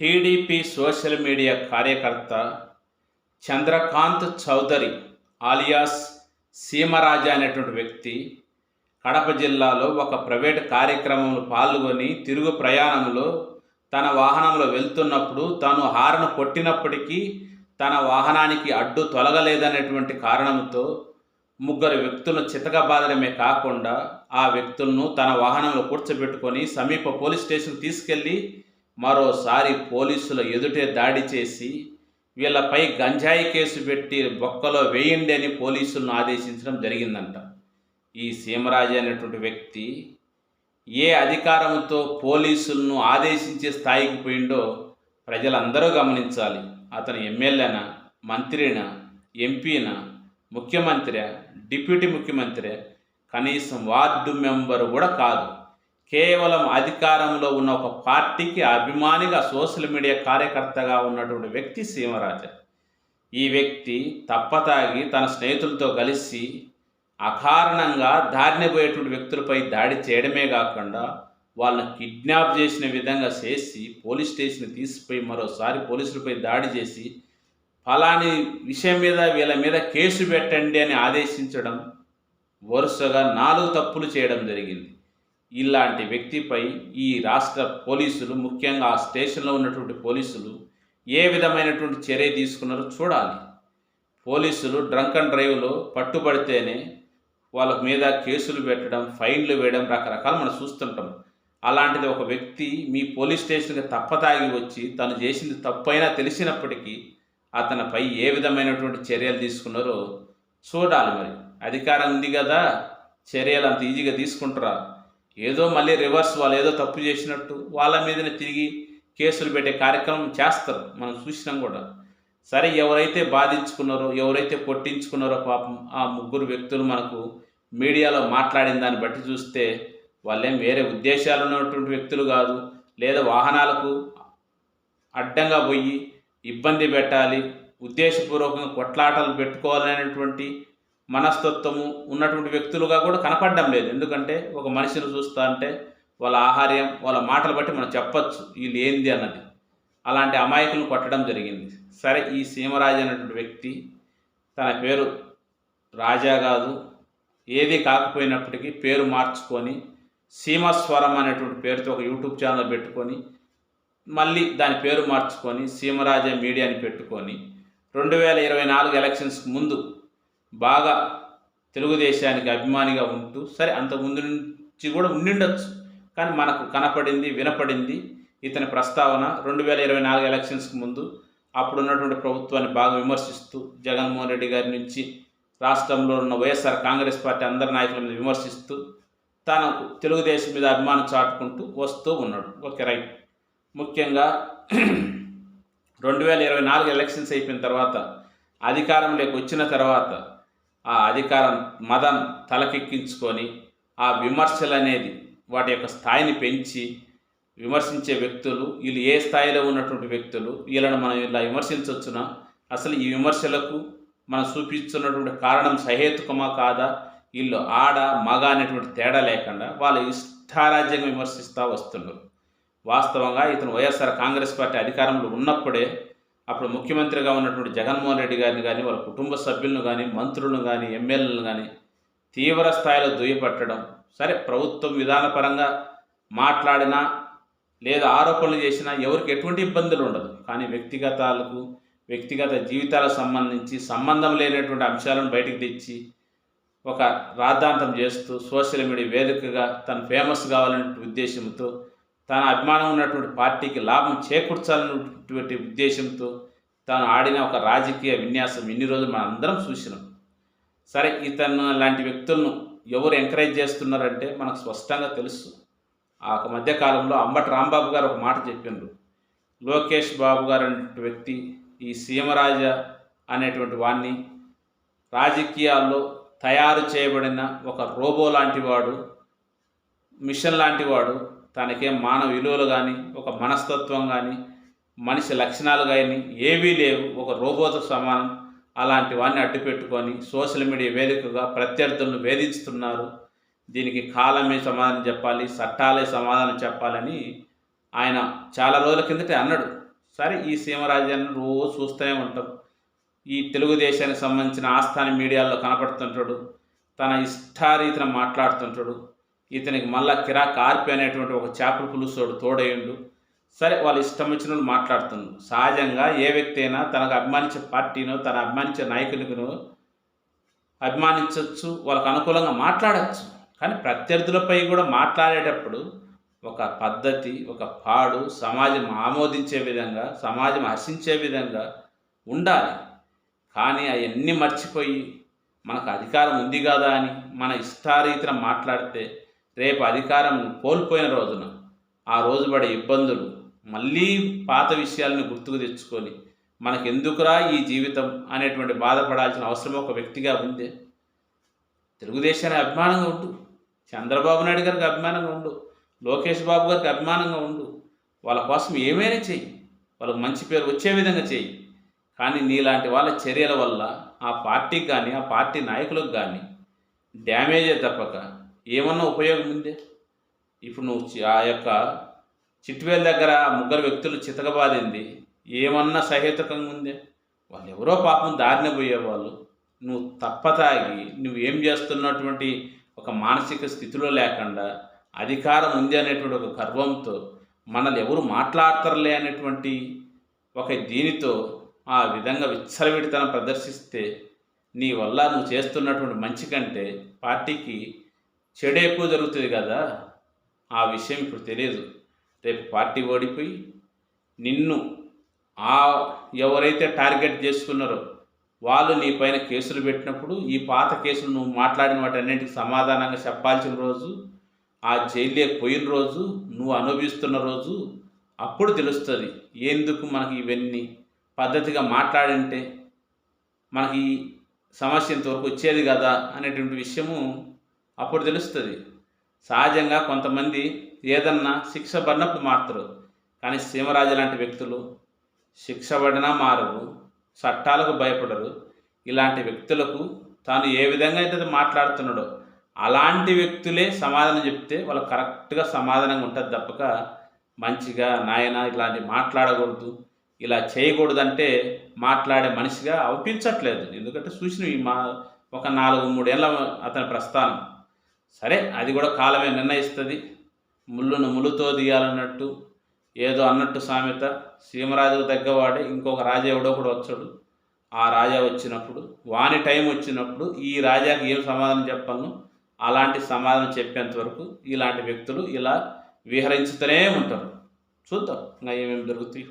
TDP social media కార్యకర్త Chandrakant Chowdary alias Seema Raja అనేటువంటి వ్యక్తి కడప జిల్లాలో ఒక ప్రైవేట్ కార్యక్రమంలో పాల్గొని తిరుగు ప్రయాణంలో తన వాహనంలో వెళ్తున్నప్పుడు తాను హారను కొట్టినప్పటికీ తన వాహనానికి అడ్డు తొలగలేదనేటువంటి కారణంతో ముగ్గురు వ్యక్తులను చితకబాదడమే కాకుండా ఆ వ్యక్తులను తన వాహనంలో కూర్చోబెట్టుకొని సమీప పోలీస్ స్టేషన్ తీసుకెళ్ళి మరోసారి పోలీసుల ఎదుటే దాడి చేసి వీళ్ళపై గంజాయి కేసు పెట్టి బొక్కలో వేయండి అని పోలీసులను ఆదేశించడం జరిగిందంట. ఈ సీమరాజు అనేటువంటి వ్యక్తి ఏ అధికారంతో పోలీసులను ఆదేశించే స్థాయికి పోయిండో ప్రజలందరూ గమనించాలి. అతను ఎమ్మెల్యేనా మంత్రినా ఎంపీనా ముఖ్యమంత్రి డిప్యూటీ ముఖ్యమంత్రి కనీసం వార్డు మెంబరు కూడా కాదు. కేవలం అధికారంలో ఉన్న ఒక పార్టీకి అభిమానిగా సోషల్ మీడియా కార్యకర్తగా ఉన్నటువంటి వ్యక్తి సీమరాజ ఈ వ్యక్తి తప్పతాగి తన స్నేహితులతో కలిసి అకారణంగా దారినిపోయేటువంటి వ్యక్తులపై దాడి చేయడమే కాకుండా వాళ్ళని కిడ్నాప్ చేసిన విధంగా చేసి పోలీస్ స్టేషన్ తీసిపోయి మరోసారి పోలీసులపై దాడి చేసి ఫలాని విషయం మీద వీళ్ళ మీద కేసు పెట్టండి అని ఆదేశించడం వరుసగా నాలుగు తప్పులు చేయడం జరిగింది. ఇలాంటి వ్యక్తిపై ఈ రాష్ట్ర పోలీసులు ముఖ్యంగా ఆ స్టేషన్లో ఉన్నటువంటి పోలీసులు ఏ విధమైనటువంటి చర్య తీసుకున్నారో చూడాలి. పోలీసులు డ్రంక్ అండ్ డ్రైవ్లో పట్టుబడితేనే వాళ్ళ మీద కేసులు పెట్టడం ఫైన్లు వేయడం రకరకాలు మనం చూస్తుంటాం. అలాంటిది ఒక వ్యక్తి మీ పోలీస్ స్టేషన్కి తప్పతాగి వచ్చి తను చేసింది తప్పైనా తెలిసినప్పటికీ అతనిపై ఏ విధమైనటువంటి చర్యలు తీసుకున్నారో చూడాలి మరి. అధికారం ఉంది కదా చర్యలు అంత ఈజీగా తీసుకుంటారా? ఏదో మళ్ళీ రివర్స్ వాళ్ళు ఏదో తప్పు చేసినట్టు వాళ్ళ మీదనే తిరిగి కేసులు పెట్టే కార్యక్రమం చేస్తారు. మనం చూసినాం కూడా. సరే ఎవరైతే బాధించుకున్నారో ఎవరైతే కొట్టించుకున్నారో పాపం ఆ ముగ్గురు వ్యక్తులు మనకు మీడియాలో మాట్లాడిన దాన్ని బట్టి చూస్తే వాళ్ళేం వేరే ఉద్దేశాలు ఉన్నటువంటి వ్యక్తులు కాదు. లేదా వాహనాలకు అడ్డంగా పోయి ఇబ్బంది పెట్టాలి. ఉద్దేశపూర్వకంగా కొట్లాటలు పెట్టుకోవాలనేటువంటి మనస్తత్వము ఉన్నటువంటి వ్యక్తులుగా కూడా కనపడడం లేదు. ఎందుకంటే ఒక మనిషిని చూస్తా అంటే వాళ్ళ ఆహార్యం వాళ్ళ మాటలు బట్టి మనం చెప్పచ్చు వీళ్ళు ఏంది అన్నది. అలాంటి అమాయకులను కొట్టడం జరిగింది. సరే ఈ సీమరాజు అనేటువంటి వ్యక్తి తన పేరు రాజా కాదు ఏది కాకపోయినప్పటికీ పేరు మార్చుకొని సీమస్వరం అనేటువంటి పేరుతో ఒక యూట్యూబ్ ఛానల్ పెట్టుకొని మళ్ళీ దాని పేరు మార్చుకొని సీమరాజ మీడియాని పెట్టుకొని రెండు వేల ఇరవై నాలుగు ఎలక్షన్స్కి ముందు బాగా తెలుగుదేశానికి అభిమానిగా ఉంటూ సరే అంతకుముందు ముందు నుంచి కూడా ఉండిండొచ్చు. కానీ మనకు కనపడింది వినపడింది ఇతని ప్రస్తావన రెండు వేల ఇరవై నాలుగు ఎలక్షన్స్కి ముందు అప్పుడు ఉన్నటువంటి ప్రభుత్వాన్ని బాగా విమర్శిస్తూ జగన్మోహన్ రెడ్డి గారి నుంచి రాష్ట్రంలో ఉన్న వైఎస్ఆర్ కాంగ్రెస్ పార్టీ అందరి నాయకుల మీద విమర్శిస్తూ తనకు తెలుగుదేశం మీద అభిమానం చాటుకుంటూ వస్తూ ఉన్నాడు. Okay right. ముఖ్యంగా రెండు వేల ఇరవై నాలుగు ఎలక్షన్స్ అయిపోయిన తర్వాత అధికారంలోకి వచ్చిన తర్వాత ఆ అధికారం మదం తలకెక్కించుకొని ఆ విమర్శలు అనేది వాటి యొక్క స్థాయిని పెంచి విమర్శించే వ్యక్తులు వీళ్ళు ఏ స్థాయిలో ఉన్నటువంటి వ్యక్తులు వీళ్ళని మనం ఇలా విమర్శించవచ్చునా అసలు ఈ విమర్శలకు మనం చూపిస్తున్నటువంటి కారణం సహేతుకమా కాదా? వీళ్ళు ఆడ మగ అనేటువంటి తేడా లేకుండా వాళ్ళు ఇష్టారాజ్యంగా విమర్శిస్తూ వస్తున్నారు. వాస్తవంగా ఇతను వైఎస్ఆర్ కాంగ్రెస్ పార్టీ అధికారంలో ఉన్నప్పుడే అప్పుడు ముఖ్యమంత్రిగా ఉన్నటువంటి జగన్మోహన్ రెడ్డి గారిని కానీ వాళ్ళ కుటుంబ సభ్యులను కానీ మంత్రులను కానీ ఎమ్మెల్యేలను కానీ తీవ్ర స్థాయిలో దుయ్యపట్టడం సరే ప్రభుత్వం విధానపరంగా మాట్లాడినా లేదా ఆరోపణలు చేసినా ఎవరికి ఎటువంటి ఇబ్బందులు ఉండదు. కానీ వ్యక్తిగతాలకు వ్యక్తిగత జీవితాలకు సంబంధించి సంబంధం లేనటువంటి అంశాలను బయటకు తెచ్చి ఒక రాద్ధాంతం చేస్తూ సోషల్ మీడియా వేదికగా తను ఫేమస్ కావాలనే ఉద్దేశంతో తన అభిమానం ఉన్నటువంటి పార్టీకి లాభం చేకూర్చాలన్నటువంటి ఉద్దేశంతో తాను ఆడిన ఒక రాజకీయ విన్యాసం ఇన్ని రోజులు మనం అందరం చూసినాం. సరే ఇతను లాంటి వ్యక్తులను ఎవరు ఎంకరేజ్ చేస్తున్నారంటే మనకు స్పష్టంగా తెలుసు. ఆ మధ్య మధ్యకాలంలో అంబటి రాంబాబు గారు ఒక మాట చెప్పిండ్రు లోకేష్ బాబు గారు అనే వ్యక్తి ఈ సీమరాజ అనేటువంటి వాణ్ణి రాజకీయాల్లో తయారు చేయబడిన ఒక రోబో లాంటి వాడు మిషన్ లాంటి వాడు తనకేం మానవ విలువలు కానీ ఒక మనస్తత్వం కానీ మనిషి లక్షణాలు కానీ ఏవీ లేవు. ఒక రోబోతో సమానం. అలాంటి వాడిని అడ్డు పెట్టుకొని సోషల్ మీడియా వేదికగా ప్రత్యర్థులను వేధిస్తున్నారు. దీనికి కాలమే సమాధానం చెప్పాలి చట్టాలే సమాధానం చెప్పాలని ఆయన చాలా రోజుల కిందటే అన్నాడు. సరే ఈ సీమరాజ్యాన్ని రోజు చూస్తూనే ఉంటాం. ఈ తెలుగుదేశానికి సంబంధించిన ఆస్థాన మీడియాలో కనపడుతుంటాడు. తన ఇష్టారీతిన మాట్లాడుతుంటాడు. ఇతనికి మళ్ళా కిరా కార్పి అనేటువంటి ఒక చేపల పులుసోడు తోడయ్యుండు. సరే వాళ్ళు ఇష్టం వచ్చిన వాళ్ళు మాట్లాడుతున్నారు. సహజంగా ఏ వ్యక్తి అయినా తనకు అభిమానించే పార్టీనో తన అభిమానించే నాయకునికినో అభిమానించవచ్చు వాళ్ళకు అనుకూలంగా మాట్లాడచ్చు. కానీ ప్రత్యర్థులపై కూడా మాట్లాడేటప్పుడు ఒక పద్ధతి ఒక పాడు సమాజం ఆమోదించే విధంగా సమాజం హర్షించే విధంగా ఉండాలి. కానీ అవన్నీ మర్చిపోయి మనకు అధికారం ఉంది కదా అని మన ఇష్టారీతిన మాట్లాడితే రేపు అధికారం కోల్పోయిన రోజున ఆ రోజు పడే ఇబ్బందులు మళ్ళీ పాత విషయాలను గుర్తుకు తెచ్చుకొని మనకెందుకురా ఈ జీవితం అనేటువంటి బాధపడాల్సిన అవసరం ఒక వ్యక్తిగా ఉంది తెలుగుదేశానికి అభిమానంగా ఉండు చంద్రబాబు నాయుడు గారికి అభిమానంగా ఉండు లోకేష్ బాబు గారికి అభిమానంగా ఉండు వాళ్ళ కోసం ఏమైనా చెయ్యి వాళ్ళకు మంచి పేరు వచ్చే విధంగా చెయ్యి. కానీ నీలాంటి వాళ్ళ చర్యల వల్ల ఆ పార్టీకి కానీ ఆ పార్టీ నాయకులకు కానీ డ్యామేజే తప్పక. ఏమన్నా ఉపయోగం ఉంది? ఇప్పుడు నువ్వు ఆ యొక్క చిట్వేల దగ్గర ఆ ముగ్గురు వ్యక్తులు చితకబాదింది ఏమన్నా సహేతుకంగా ఉంది? వాళ్ళు ఎవరో పాపం దారిన పోయేవాళ్ళు. నువ్వు తప్పతాగి నువ్వు ఏం చేస్తున్నటువంటి ఒక మానసిక స్థితిలో లేకుండా అధికారం ఉంది అనేటువంటి ఒక గర్వంతో మనల్ని ఎవరు మాట్లాడతారులే అనేటువంటి ఒక దీనితో ఆ విధంగా విచ్చలవిడితనం ప్రదర్శిస్తే నీ వల్ల నువ్వు చేస్తున్నటువంటి మంచి కంటే పార్టీకి చెడు ఎక్కువ జరుగుతుంది కదా ఆ విషయం ఇప్పుడు తెలియదు. రేపు పార్టీ ఓడిపోయి నిన్ను ఆ ఎవరైతే టార్గెట్ చేసుకున్నారో వాళ్ళు నీ పైన కేసులు పెట్టినప్పుడు ఈ పాత కేసులు నువ్వు మాట్లాడిన వాటన్నింటికి సమాధానంగా చెప్పాల్సిన రోజు ఆ జైలే పోయిన రోజు నువ్వు అనుభవిస్తున్న రోజు అప్పుడు తెలుస్తుంది ఎందుకు మనకి ఇవన్నీ పద్ధతిగా మాట్లాడింటే మనకి సమస్య ఇంతవరకు వచ్చేది కదా అనేటువంటి విషయము అప్పుడు తెలుస్తుంది. సహజంగా కొంతమంది ఏదన్నా శిక్ష పడినప్పుడు మారుతారు. కానీ సీమరాజు లాంటి వ్యక్తులు శిక్ష పడినా మారరు చట్టాలకు భయపడరు. ఇలాంటి వ్యక్తులకు తాను ఏ విధంగా అయితే మాట్లాడుతున్నాడో అలాంటి వ్యక్తులే సమాధానం చెప్తే వాళ్ళు కరెక్ట్గా సమాధానంగా ఉంటుంది తప్పక. మంచిగా నాయన ఇలాంటి మాట్లాడకూడదు ఇలా చేయకూడదంటే మాట్లాడే మనిషిగా అవ్వించట్లేదు ఎందుకంటే చూసిన ఈ మా ఒక నాలుగు మూడేళ్ళ అతని ప్రస్థానం. సరే అది కూడా కాలమే నిర్ణయిస్తుంది. ముళ్ళును ముళ్ళుతో తీయాలన్నట్టు ఏదో అన్నట్టు సామెత. సీమరాజుకు తగ్గవాడే ఇంకొక రాజా ఎవడో కూడా వచ్చాడు. ఆ రాజా వచ్చినప్పుడు వాని టైం వచ్చినప్పుడు ఈ రాజాకి ఏం సమాధానం చెప్పాలను? అలాంటి సమాధానం చెప్పేంత వరకు ఇలాంటి వ్యక్తులు ఇలా విహరించుతూనే ఉంటారు. చూద్దాం ఇంకా ఏమేమి జరుగుతాయి